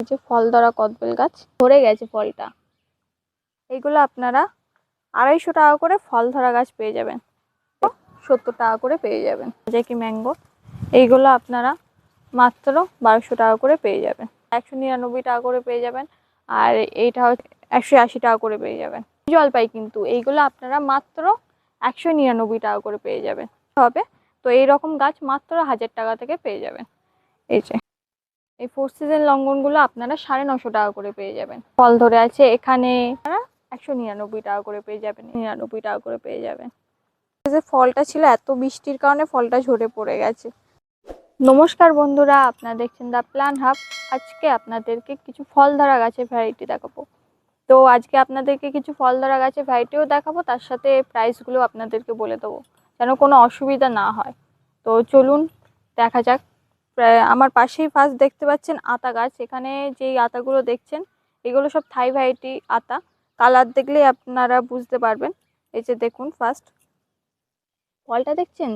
যে ফল ধরা কদবেল গাছ, ধরে গেছে ফলটা। এইগুলো আপনারা আড়াইশো টাকা করে ফল ধরা গাছ পেয়ে যাবেন। সত্তর টাকা করে পেয়ে যাবেন। যে কি ম্যাঙ্গো, এইগুলো আপনারা মাত্র বারোশো টাকা করে পেয়ে যাবেন। একশো নিরানব্বই টাকা করে পেয়ে যাবেন আর এইটা হচ্ছে একশো আশি টাকা করে পেয়ে যাবেন। জলপাই কিন্তু, এইগুলো আপনারা মাত্র একশো নিরানব্বই টাকা করে পেয়ে যাবেন। হবে, তো এই রকম গাছ মাত্র হাজার টাকা থেকে পেয়ে যাবেন। এই যে। এই ফোর সিজন লঙ্ঘনগুলো আপনারা সাড়ে নশো টাকা করে পেয়ে যাবেন। ফল ধরে আছে এখানে একশো নিরানব্বই টাকা করে পেয়ে যাবেন, নিরানব্বই টাকা করে পেয়ে যাবেন। যে ফলটা ছিল এত বৃষ্টির কারণে ফলটা ঝরে পড়ে গেছে। নমস্কার বন্ধুরা, আপনারা দেখছেন দ্য প্ল্যান হাব। আজকে আপনাদেরকে কিছু ফল ধরা গাছের ভ্যারাইটি দেখাবো। তো আজকে আপনাদেরকে কিছু ফল ধরা গাছের ভ্যারাইটিও দেখাবো, তার সাথে প্রাইসগুলো আপনাদেরকে বলে দেবো, যেন কোনো অসুবিধা না হয়। তো চলুন, দেখা যাক। আমার পাশেই ফার্স্ট দেখতে পাচ্ছেন আতা গাছ। এখানে যেই আতাগুলো দেখছেন, এগুলো সব থাই ভ্যারাইটি আতা। কালার দেখলেই আপনারা বুঝতে পারবেন। এই যে দেখুন ফার্স্ট ফলটা দেখছেন?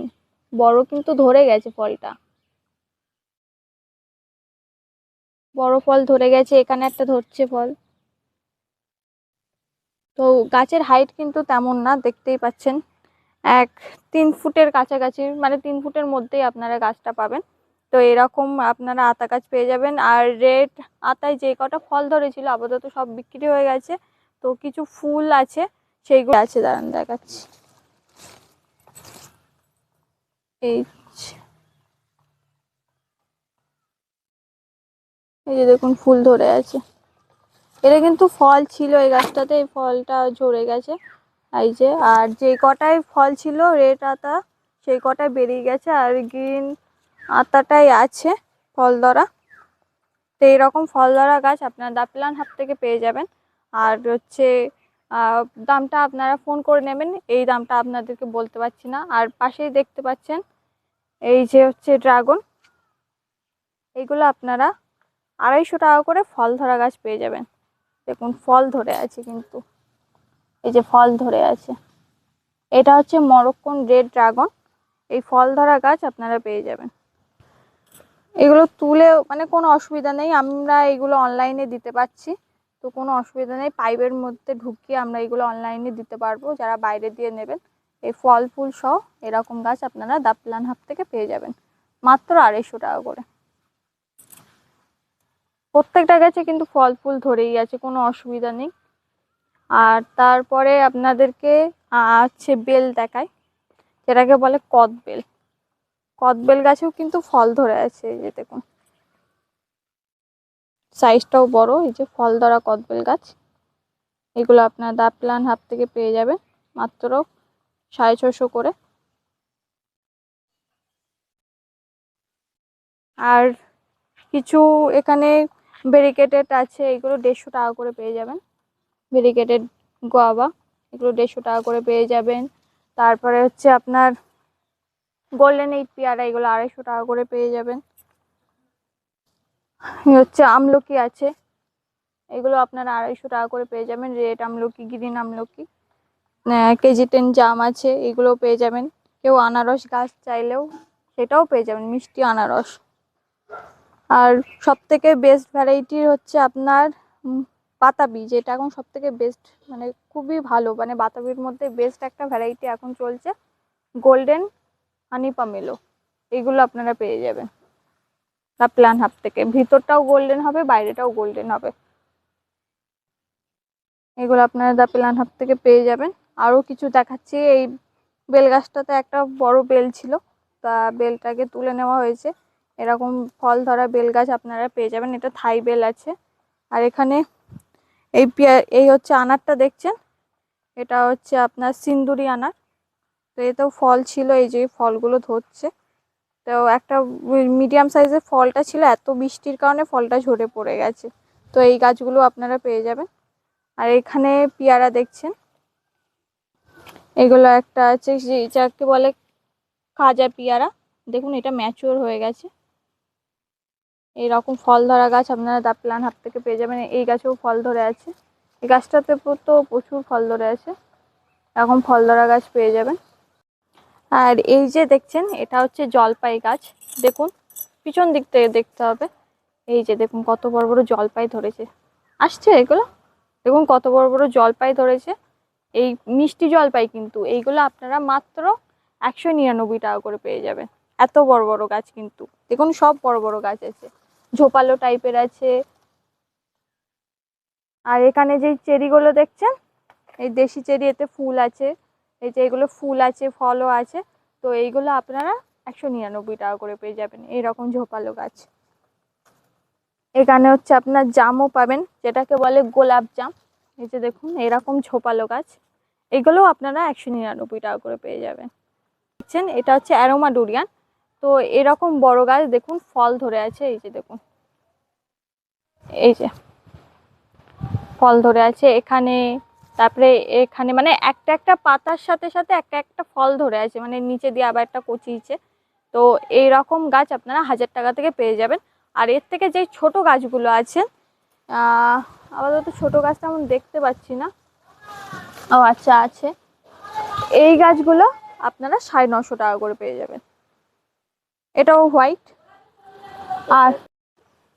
বড় কিন্তু ধরে গেছে ফলটা। বড় ফল ধরে গেছে, এখানে একটা ধরছে ফল। তো গাছের হাইট কিন্তু তেমন না, দেখতেই পাচ্ছেন। এক তিন ফুটের কাছাকাছি মানে তিন ফুটের মধ্যেই আপনারা গাছটা পাবেন। তো এরকম আপনারা আতা গাছ পেয়ে যাবেন। আর রেড আতায় যে কটা ফল ধরেছিল, আপাতত সব বিক্রি হয়ে গেছে। তো কিছু ফুল আছে, সেইগুলো আছে, দাঁড়ান দেখাচ্ছি। এই এই যে দেখুন, ফুল ধরে আছে। এটা কিন্তু ফল ছিল এই গাছটাতে, এই ফলটা ঝরে গেছে। এই যে, আর যে কটায় ফল ছিল, রেড আতা, সেই কটায় বেরিয়ে গেছে। আর গ্রিন আতাটাই আছে ফল ধরা তো এইরকম ফল ধরা গাছ আপনারা দাপলান হাট থেকে পেয়ে যাবেন। আর হচ্ছে দামটা আপনারা ফোন করে নেবেন, এই দামটা আপনাদেরকে বলতে পারছি না। আর পাশেই দেখতে পাচ্ছেন, এই যে হচ্ছে ড্রাগন এইগুলো আপনারা আড়াইশো টাকা করে ফল ধরা গাছ পেয়ে যাবেন। দেখুন, ফল ধরে আছে কিন্তু, এই যে ফল ধরে আছে। এটা হচ্ছে মরক্কন রেড ড্রাগন, এই ফল ধরা গাছ আপনারা পেয়ে যাবেন। এগুলো তুলে মানে কোনো অসুবিধা নেই, আমরা এগুলো অনলাইনে দিতে পারছি। তো কোনো অসুবিধা নেই, পাইপের মধ্যে ঢুকিয়ে আমরা এগুলো অনলাইনে দিতে পারব, যারা বাইরে দিয়ে নেবেন। এই ফল ফুল সহ এরকম গাছ আপনারা দাপলান হাব থেকে পেয়ে যাবেন, মাত্র আড়াইশো টাকা করে। প্রত্যেকটা গাছে কিন্তু ফল ফুল ধরেই আছে, কোনো অসুবিধা নেই। আর তারপরে আপনাদেরকে হচ্ছে বেল দেখায়, যেটাকে বলে কদবেল। কদবেল গাছেও কিন্তু ফল ধরে আছে, এই যে দেখুন। সাইজটাও বড়, এই যে ফল ধরা কদবেল গাছ। এগুলো আপনার দা প্লান হাব থেকে পেয়ে যাবেন, মাত্র সাড়ে ছশো করে। আর কিছু এখানে ভেরিকেটেড আছে, এগুলো দেড়শো টাকা করে পেয়ে যাবেন। ভেরিকেটেড গোয়াবা এগুলো দেড়শো টাকা করে পেয়ে যাবেন। তারপরে হচ্ছে আপনার গোল্ডেন এইট পেয়ারা এগুলো আড়াইশো টাকা করে পেয়ে যাবেন। হচ্ছে আমলকি আছে। এগুলো আপনারা আড়াইশো টাকা করে পেয়ে যাবেন। রেড আমলকি গ্রিন আমলকি কেজি টেন জাম আছে এগুলো পেয়ে যাবেন। কেউ আনারস গাছ চাইলেও সেটাও পেয়ে যাবেন, মিষ্টি আনারস। আর সব থেকে বেস্ট ভ্যারাইটির হচ্ছে আপনার বাতাবি, যেটা এখন সব থেকে বেস্ট মানে খুবই ভালো মানে বাতাবির মধ্যে বেস্ট একটা ভ্যারাইটি এখন চলছে গোল্ডেন হানি পামেলো এগুলো আপনারা পেয়ে যাবেন। বা প্ল্যান হাব থেকে। ভিতরটাও গোল্ডেন হবে, বাইরেটাও গোল্ডেন হবে। এগুলো আপনারা দা প্ল্যান হাফ থেকে পেয়ে যাবেন। আরও কিছু দেখাচ্ছি। এই বেল গাছটাতে একটা বড় বেল ছিল, তা বেলটাকে তুলে নেওয়া হয়েছে। এরকম ফল ধরা বেল গাছ আপনারা পেয়ে যাবেন। এটা থাই বেল আছে। আর এখানে এই এই হচ্ছে আনারটা দেখছেন? এটা হচ্ছে আপনার সিন্দুরি আনার। তো এতেও ফল ছিল, এই যে ফলগুলো ধরছে। তো একটা মিডিয়াম সাইজের ফলটা ছিল, এত বৃষ্টির কারণে ফলটা ঝরে পড়ে গেছে। তো এই গাছগুলো আপনারা পেয়ে যাবেন। আর এখানে পেয়ারা দেখছেন। এগুলো একটা আছে যাকে বলে খাজা পেয়ারা। দেখুন, এটা ম্যাচিওর হয়ে গেছে। এইরকম ফল ধরা গাছ আপনারা দা প্লান হাত থেকে পেয়ে যাবেন। এই গাছেও ফল ধরে আছে। এই গাছটাতে তো প্রচুর ফল ধরে আছে। এরকম ফল ধরা গাছ পেয়ে যাবেন। আর এই যে দেখছেন, এটা হচ্ছে জলপাই গাছ। দেখুন, পিছন দিক থেকে দেখতে হবে। এই যে দেখুন, কত বড় বড় জলপাই ধরেছে। আসছে এগুলো? দেখুন, কত বড় বড় জলপাই ধরেছে। এই মিষ্টি জলপাই কিন্তু, এইগুলো আপনারা মাত্র একশো নিরানব্বই টাকা করে পেয়ে যাবেন। এত বড় বড় গাছ কিন্তু। দেখুন, সব বড় বড় গাছ আছে। ঝোপালো টাইপের আছে। আর এখানে যে চেরিগুলো দেখছেন, এই দেশি চেরি এতে ফুল আছে। এই যে এগুলো ফুল আছে, ফলও আছে, তো এইগুলো আপনারা একশো নিরানব্বই টাকা করে পেয়ে যাবেন। এইরকম ঝোপালো গাছ। এখানে হচ্ছে আপনার জামও পাবেন, যেটাকে বলে গোলাপ জাম। এই যে দেখুন এরকম ঝোপালো গাছ। এগুলোও আপনারা একশো নিরানব্বই টাকা করে পেয়ে যাবেন। দেখছেন, এটা হচ্ছে অ্যারোমা ডুরিয়ান। তো এরকম বড় গাছ দেখুন, ফল ধরে আছে, এই যে দেখুন। এই যে, ফল ধরে আছে। এখানে তারপরে এখানে মানে একটা একটা পাতার সাথে সাথে একটা একটা ফল ধরে আছে মানে নিচে দিয়ে আবার একটা কচিয়েছে তো এই রকম গাছ আপনারা হাজার টাকা থেকে পেয়ে যাবেন। আর এর থেকে যে ছোট গাছগুলো আছে আপাতত ছোট গাছ তেমন দেখতে পাচ্ছি না। ও আচ্ছা আছে। এই গাছগুলো আপনারা সাড়ে নশো টাকা করে পেয়ে যাবেন। এটাও হোয়াইট। আর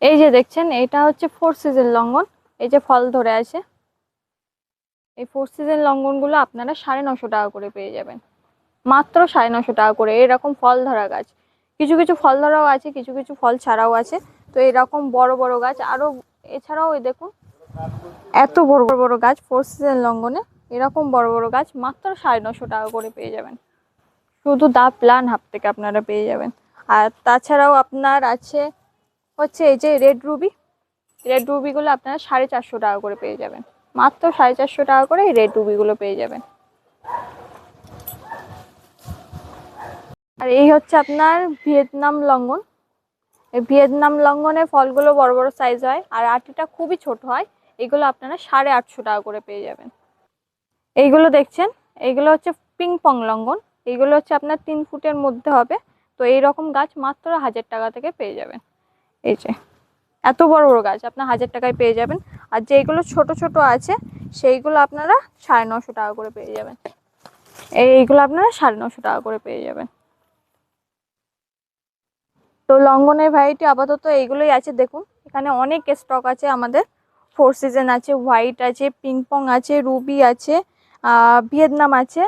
এই যে দেখছেন, এটা হচ্ছে ফোর সিজন লঙ্ঘন এই যে ফল ধরে আছে। এই ফোর সিজন লঙ্ঘনগুলো আপনারা সাড়ে নশো টাকা করে পেয়ে যাবেন। মাত্র সাড়ে নশো টাকা করে, এরকম ফল ধরা গাছ। কিছু কিছু ফল ধরাও আছে, কিছু কিছু ফল ছাড়াও আছে। তো এরকম বড় বড় গাছ আরও এছাড়াও এই দেখুন, এত বড় বড় গাছ ফোর সিজন লঙ্ঘনে, এরকম বড় বড় গাছ মাত্র সাড়ে নশো টাকা করে পেয়ে যাবেন। শুধু দা প্লান হাফ থেকে আপনারা পেয়ে যাবেন। আর তাছাড়াও আপনার আছে, হচ্ছে এই যে রেড রুবি রেড রুবিগুলো আপনারা সাড়ে চারশো টাকা করে পেয়ে যাবেন। মাত্র সাড়ে চারশো টাকা করে এই রেড রুবিগুলো পেয়ে যাবেন। আর এই হচ্ছে আপনার ভিয়েতনাম লঙ্ঘন এই ভিয়েতনাম লঙ্ঘনের ফলগুলো বড় বড় সাইজ হয় আর আটিটা খুবই ছোট হয়, এগুলো আপনারা সাড়ে আটশো টাকা করে পেয়ে যাবেন। এইগুলো দেখছেন? এইগুলো হচ্ছে পিং পং লঙ্ঘন এইগুলো হচ্ছে আপনার তিন ফুটের মধ্যে হবে। তো এই রকম গাছ মাত্র হাজার টাকা থেকে পেয়ে যাবেন। এই যে, এত বড় বড় গাছ, আপনার হাজার টাকায় পেয়ে যাবেন। আর যেইগুলো ছোট ছোট আছে, সেইগুলো আপনারা সাড়ে নশো টাকা করে পেয়ে যাবেন। এই- এইগুলো আপনারা সাড়ে নশো টাকা করে পেয়ে যাবেন। তো লঙ্ঘনের ভ্যারাইটি আপাতত এইগুলোই আছে, দেখুন। এখানে অনেক স্টক আছে আমাদের। ফোর সিজন আছে হোয়াইট আছে পিংপং আছে রুবি আছে ভিয়েতনাম আছে।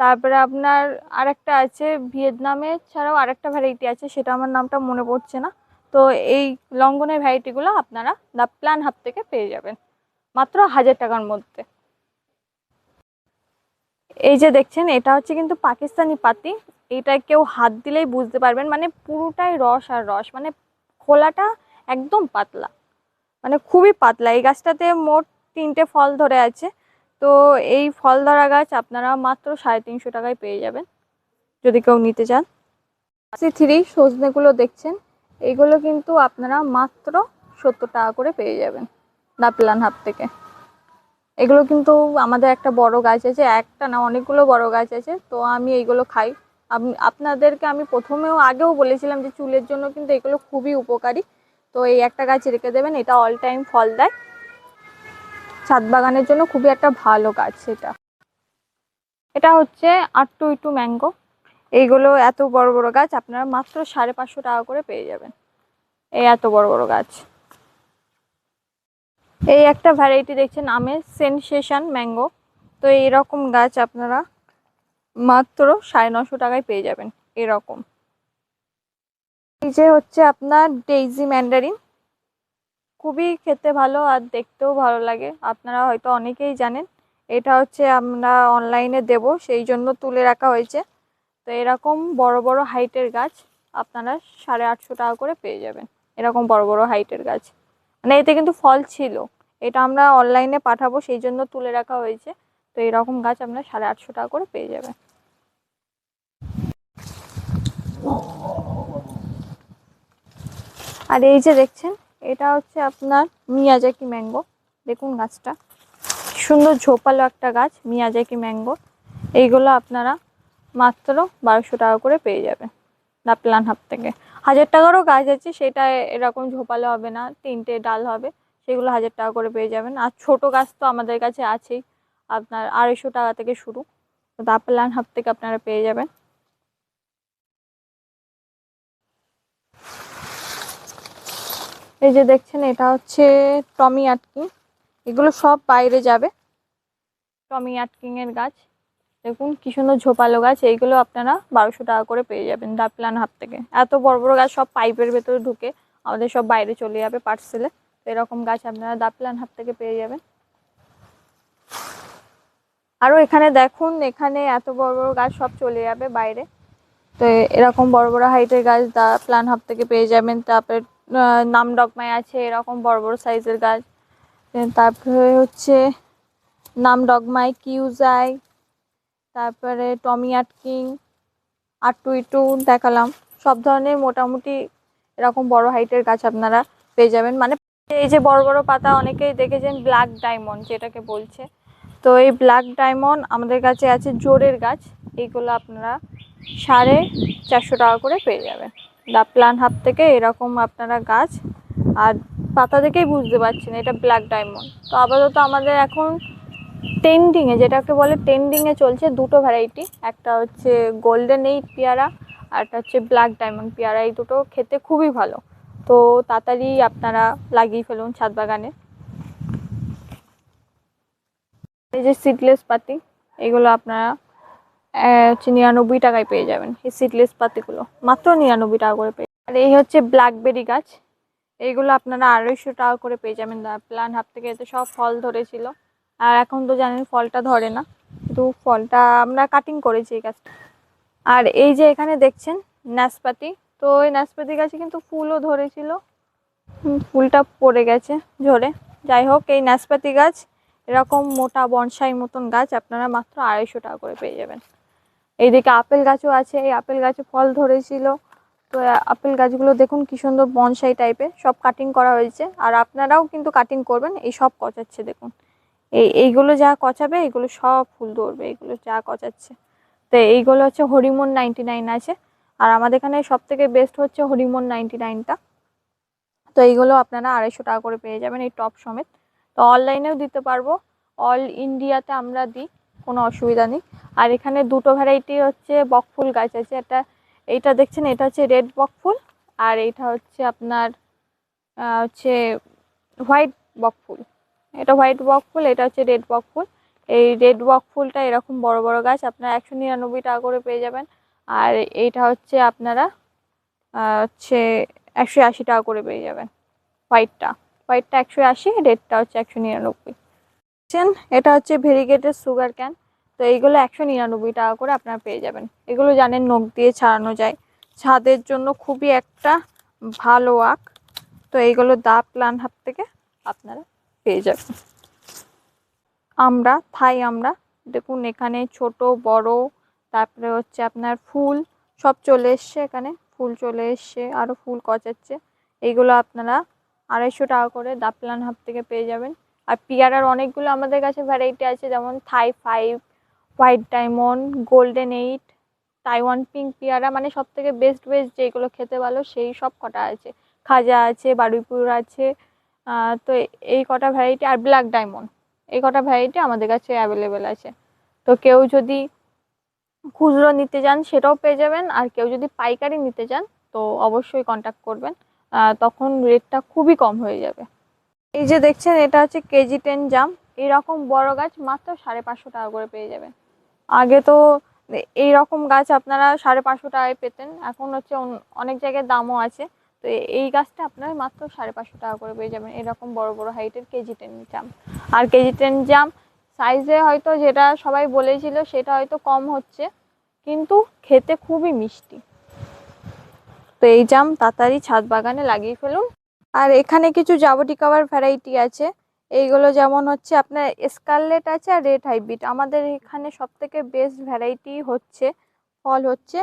তারপরে আপনার আরেকটা আছে ভিয়েতনামে ছাড়াও আরেকটা ভ্যারাইটি আছে, সেটা আমার নামটা মনে পড়ছে না। তো এই লঙ্ঘনের ভ্যারাইটিগুলো আপনারা দ্য প্ল্যান হাব থেকে পেয়ে যাবেন, মাত্র হাজার টাকার মধ্যে। এই যে দেখছেন, এটা হচ্ছে কিন্তু পাকিস্তানি পাতি। এটা কেউ হাত দিলেই বুঝতে পারবেন মানে পুরোটাই রস আর রস মানে খোলাটা একদম পাতলা মানে খুবই পাতলা। এই গাছটাতে মোট তিনটে ফল ধরে আছে, তো এই ফল ধরা গাছ আপনারা মাত্র সাড়ে তিনশো টাকায় পেয়ে যাবেন, যদি কেউ নিতে চান। থ্রি সজনেগুলো দেখছেন এইগুলো কিন্তু আপনারা মাত্র সত্তর টাকা করে পেয়ে যাবেন নাপলান হাত থেকে। এগুলো কিন্তু আমাদের একটা বড় গাছ আছে, একটা না অনেকগুলো বড় গাছ আছে, তো আমি এইগুলো খাই। আপ- আপনাদেরকে আমি প্রথমেও আগেও বলেছিলাম যে চুলের জন্য কিন্তু এগুলো খুবই উপকারী। তো এই একটা গাছ রেখে দেবেন, এটা অল টাইম ফল দেয়। ছাদ বাগানের জন্য খুবই একটা ভালো গাছ এটা। এটা হচ্ছে আটটু ইটু ম্যাঙ্গো। এইগুলো এত বড় বড় গাছ আপনারা মাত্র সাড়ে পাঁচশো টাকা করে পেয়ে যাবেন। এই এত বড় বড় গাছ। এই একটা ভ্যারাইটি দেখছেন, আমের সেনসেশন ম্যাঙ্গো তো এইরকম গাছ আপনারা মাত্র সাড়ে নশো টাকায় পেয়ে যাবেন, এরকম। এই যে হচ্ছে আপনার ডেইজি ম্যান্ডারিন খুবই খেতে ভালো আর দেখতেও ভালো লাগে। আপনারা হয়তো অনেকেই জানেন, এটা হচ্ছে আমরা অনলাইনে দেব, সেই জন্য তুলে রাখা হয়েছে। তো এরকম বড় বড় হাইটের গাছ আপনারা সাড়ে আটশো টাকা করে পেয়ে যাবেন। এরকম বড় বড় হাইটের গাছ। মানে এতে কিন্তু ফল ছিল। এটা আমরা অনলাইনে পাঠাবো, সেই জন্য তুলে রাখা হয়েছে। তো এরকম গাছ আপনারা সাড়ে আটশো টাকা করে পেয়ে যাবেন। আর এই যে দেখছেন, এটা হচ্ছে আপনার মিয়াজাকি ম্যাঙ্গো। দেখুন গাছটা। সুন্দর ঝোপালো একটা গাছ, মিয়াজাকি ম্যাঙ্গো। এইগুলো আপনারা মাত্র বারোশো টাকা করে পেয়ে যাবেন প্লান হাফ থেকে। হাজার টাকারও গাছ আছে সেটা এরকম ঝোপালো হবে না, তিনটে ডাল হবে, সেগুলো হাজার টাকা করে পেয়ে যাবেন। আর ছোট গাছ তো আমাদের কাছে আছেই, আপনার আড়াইশো টাকা থেকে শুরু। তো প্লান হাব থেকে আপনারা পেয়ে যাবেন। এই যে দেখছেন, এটা হচ্ছে টমি আটকিং। এগুলো সব বাইরে যাবে, টমি আটকিংয়ের গাছ। দেখুন, কি সুন্দর ঝোপালো গাছ, এইগুলো আপনারা বারোশো টাকা করে পেয়ে যাবেন দাপলান হাত থেকে। এত বড় বড় গাছ সব পাইপের ভেতরে ঢুকে আমাদের সব বাইরে চলে যাবে পার্সেলে তো এরকম গাছ আপনারা দাপলান হাত থেকে পেয়ে যাবেন। আরও এখানে দেখুন, এখানে এত বড় বড় গাছ সব চলে যাবে বাইরে। তো এরকম বড় বড় হাইটের গাছ দা প্লান হাব থেকে পেয়ে যাবেন। তারপরে নাম ডগমায় আছে, এরকম বড় বড় সাইজের গাছ। তারপরে হচ্ছে নাম ডগমাই, কিউজাই তারপরে টমি আটকিং আটটু ইটু দেখালাম। সব ধরনের মোটামুটি এরকম বড় হাইটের গাছ আপনারা পেয়ে যাবেন। মানে এই যে বড় বড় পাতা অনেকেই দেখেছেন ব্ল্যাক ডায়মন্ড যেটাকে বলছে। তো এই ব্ল্যাক ডায়মন্ড আমাদের কাছে আছে জোরের গাছ। এইগুলো আপনারা সাড়ে চারশো টাকা করে পেয়ে যাবেন। দা প্লান হাব থেকে এরকম আপনারা গাছ। আর পাতা দেখেই বুঝতে পারছেন এটা ব্ল্যাক ডায়মন্ড তো আপাতত আমাদের এখন টেন্ডিংয়ে যেটাকে বলে টেন্ডিংয়ে চলছে দুটো ভ্যারাইটি একটা হচ্ছে গোল্ডেন এইট পেয়ারা, আর একটা হচ্ছে ব্ল্যাক ডায়মন্ড পেয়ারা, এই দুটো খেতে খুবই ভালো। তো তাড়াতাড়ি আপনারা লাগিয়ে ফেলুন ছাদ বাগানে। এই যে সিডলেস পাতি, এগুলো আপনারা হচ্ছে নিরানব্বই টাকায় পেয়ে যাবেন, এই সিডলেস পাতিগুলো। মাত্র নিরানব্বই টাকা করে পেয়ে আর এই হচ্ছে ব্ল্যাকবেরি গাছ, এইগুলো আপনারা আড়াইশো টাকা করে পেয়ে যাবেন। প্লান হাফ থেকে এতে সব ফল ধরেছিল। আর এখন তো জানেন ফলটা ধরে না, কিন্তু ফলটা আমরা কাটিং করেছি এই গাছটা। আর এই যে এখানে দেখছেন নাশপাতি, তো এই নাশপাতি গাছে কিন্তু ফুলও ধরেছিল। ফুলটা পড়ে গেছে ঝরে। যাই হোক, এই নাশপাতি গাছ এরকম মোটা বনসাই মতন গাছ আপনারা মাত্র আড়াইশো টাকা করে পেয়ে যাবেন। এইদিকে আপেল গাছও আছে, এই আপেল গাছে ফল ধরেছিল। তো আপেল গাছগুলো দেখুন কি সুন্দর বনসাই টাইপের সব কাটিং করা হয়েছে। আর আপনারাও কিন্তু কাটিং করবেন, এই সব কচাচ্ছে দেখুন। এই, এইগুলো যা কচাবে, এইগুলো সব ফুল ধরবে, এইগুলো যা কচাচ্ছে। তো এইগুলো হচ্ছে হরিমন নাইনটি নাইন আছে। আর আমাদের এখানে সব থেকে বেস্ট হচ্ছে হরিমন নাইনটি নাইনটা। তো এইগুলো আপনারা আড়াইশো টাকা করে পেয়ে যাবেন এই টপ সমেত। তো অনলাইনেও দিতে পারব। অল ইন্ডিয়াতে আমরা দিই, কোনো অসুবিধা নেই। আর এখানে দুটো ভ্যারাইটি হচ্ছে বকফুল গাছ আছে। একটা, এইটা দেখছেন, এটা হচ্ছে রেড বকফুল আর এইটা হচ্ছে আপনার হচ্ছে হোয়াইট বকফুল এটা হোয়াইট ওয়াক বকফুল এটা হচ্ছে রেড বকফুল এই রেড বকফুলটা এরকম বড় বড় গাছ, আপনারা একশো নিরানব্বই টাকা করে পেয়ে যাবেন। আর এইটা হচ্ছে আপনারা হচ্ছে একশো আশি টাকা করে পেয়ে যাবেন হোয়াইটটা। হোয়াইটটা একশো আশি, রেডটা হচ্ছে একশো নিরানব্বই। এটা হচ্ছে ভেরিগেটেড সুগার ক্যান। তো এইগুলো একশো নিরানব্বই টাকা করে আপনারা পেয়ে যাবেন। এগুলো জানেন নখ দিয়ে ছাড়ানো যায়। ছাদের জন্য খুবই একটা ভালো আঁক তো এইগুলো দা প্লান হাত থেকে আপনারা পেয়ে যাবেন আমরা, থাই আমরা, দেখুন এখানে ছোট, বড়, তারপরে হচ্ছে আপনার ফুল, সব চলে এসছে এখানে, ফুল চলে এসছে আরও ফুল কচাচ্ছে, এইগুলো আপনারা আড়াইশো টাকা করে দাপলান হাব থেকে পেয়ে যাবেন। আর পিয়ারার অনেকগুলো আমাদের কাছে ভ্যারাইটি আছে, যেমন Thai five white diamond golden eight Taiwan pink পিয়ারা মানে সব থেকে বেস্ট বেস্ট যেগুলো খেতে ভালো, সেই সব কটা আছে। খাজা আছে, বারুইপুর আছে তো এই কটা ভ্যারাইটি আর ব্ল্যাক ডায়মন্ড এই কটা ভ্যারাইটি আমাদের কাছে অ্যাভেলেবেল আছে। তো কেউ যদি খুচরো নিতে চান, সেটাও পেয়ে যাবেন। আর কেউ যদি পাইকারি নিতে চান, তো অবশ্যই কন্ট্যাক্ট করবেন। তখন রেটটা খুবই কম হয়ে যাবে। এই যে দেখছেন, এটা হচ্ছে কেজি টেন জাম এরকম বড় গাছ মাত্র সাড়ে পাঁচশো টাকা করে পেয়ে যাবেন। আগে তো এই রকম গাছ আপনারা সাড়ে পাঁচশো টাকায় পেতেন। এখন হচ্ছে অনেক জায়গায় দামও আছে। তো এই গাছটা আপনারা মাত্র সাড়ে পাঁচশো টাকা করে পেয়ে যাবেন। এরকম বড় বড় হাইটের কেজি টেন জাম। আর কেজি টেন জাম সাইজে হয়তো যেটা সবাই বলেছিল সেটা হয়তো কম হচ্ছে, কিন্তু খেতে খুবই মিষ্টি। তো এই জাম তাড়াতাড়ি ছাদ বাগানে লাগিয়ে ফেলুন। আর এখানে কিছু জাবটি কাভার ভ্যারাইটি আছে। এইগুলো যেমন হচ্ছে আপনার স্কারলেট আছে আর রেড হাইব্রিড আমাদের এখানে সব থেকে বেস্ট ভ্যারাইটি হচ্ছে, ফল হচ্ছে,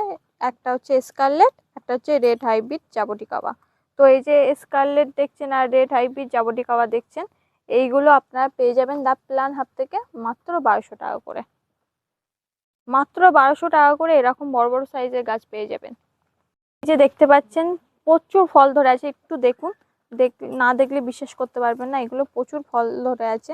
একটা হচ্ছে স্কারলেট একটা হচ্ছে রেড হাইব্রিড জাবটি কাবা তো এই যে স্কারলেট দেখছেন আর রেড হাইব্রিড জাবটি কাবা দেখছেন, এইগুলো আপনারা পেয়ে যাবেন দা প্ল্যান হাব থেকে মাত্র বারোশো টাকা করে। মাত্র বারোশো টাকা করে এরকম বড় বড় সাইজের গাছ পেয়ে যাবেন। এই যে দেখতে পাচ্ছেন, প্রচুর ফল ধরে আছে, একটু দেখুন। দেখ, না দেখলে বিশ্বাস করতে পারবেন না, এগুলো প্রচুর ফল ধরে আছে।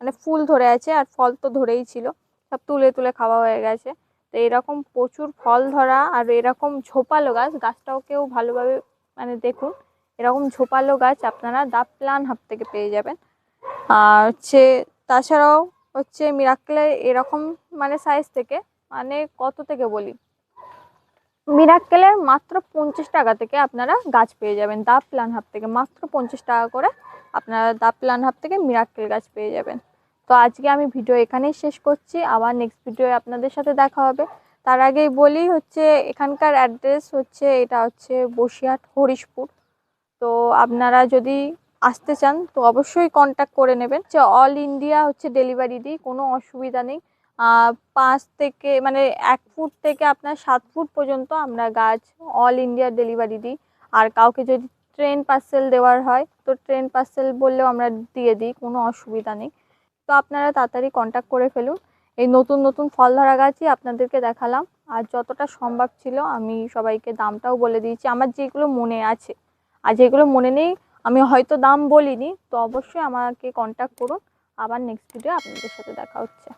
মানে ফুল ধরে আছে আর ফল তো ধরেই ছিল। সব তুলে তুলে খাওয়া হয়ে গেছে। তো এরকম প্রচুর ফল ধরা আর এরকম ঝোপালো গাছ, গাছটাও কেউ ভালোভাবে মানে দেখুন, এরকম ঝোপালো গাছ আপনারা দা প্লান হাব থেকে পেয়ে যাবেন। আর হচ্ছে তাছাড়াও হচ্ছে মিরাক্কেলের এরকম মানে সাইজ থেকে মানে কত থেকে বলি? মিরাক্কেলের মাত্র পঞ্চাশ টাকা থেকে আপনারা গাছ পেয়ে যাবেন, দা প্লান হাব থেকে মাত্র পঞ্চাশ টাকা করে আপনারা দা প্লান হাব থেকে মিরাক্কেল গাছ পেয়ে যাবেন। তো আজকে আমি ভিডিও এখানেই শেষ করছি। আবার নেক্সট ভিডিও আপনাদের সাথে দেখা হবে। তার আগেই বলি হচ্ছে, এখানকার অ্যাড্রেস হচ্ছে, এটা হচ্ছে বসিরহাট, হরিশপুর। তো আপনারা যদি আসতে চান, তো অবশ্যই কন্ট্যাক্ট করে নেবেন। যে অল ইন্ডিয়া হচ্ছে ডেলিভারি দিই, কোনো অসুবিধা নেই। পাঁচ থেকে মানে এক ফুট থেকে আপনার সাত ফুট পর্যন্ত আমরা গাছ অল ইন্ডিয়া ডেলিভারি দিই। আর কাউকে যদি ট্রেন পার্সেল দেওয়ার হয়, তো ট্রেন পার্সেল বললেও আমরা দিয়ে দিই, কোনো অসুবিধা নেই। তো আপনারা তাড়াতাড়ি কন্ট্যাক্ট করে ফেলুন। এই নতুন নতুন ফল ধরা গাছই আপনাদেরকে দেখালাম। আর যতটা সম্ভব ছিল আমি সবাইকে দামটাও বলে দিয়েছি। আমার যেগুলো মনে আছে, আর যেগুলো মনে নেই, আমি হয়তো দাম বলিনি, তো অবশ্যই আমাকে কন্ট্যাক্ট করুন। আবার নেক্সট ভিডিও আপনাদের সাথে দেখা হচ্ছে।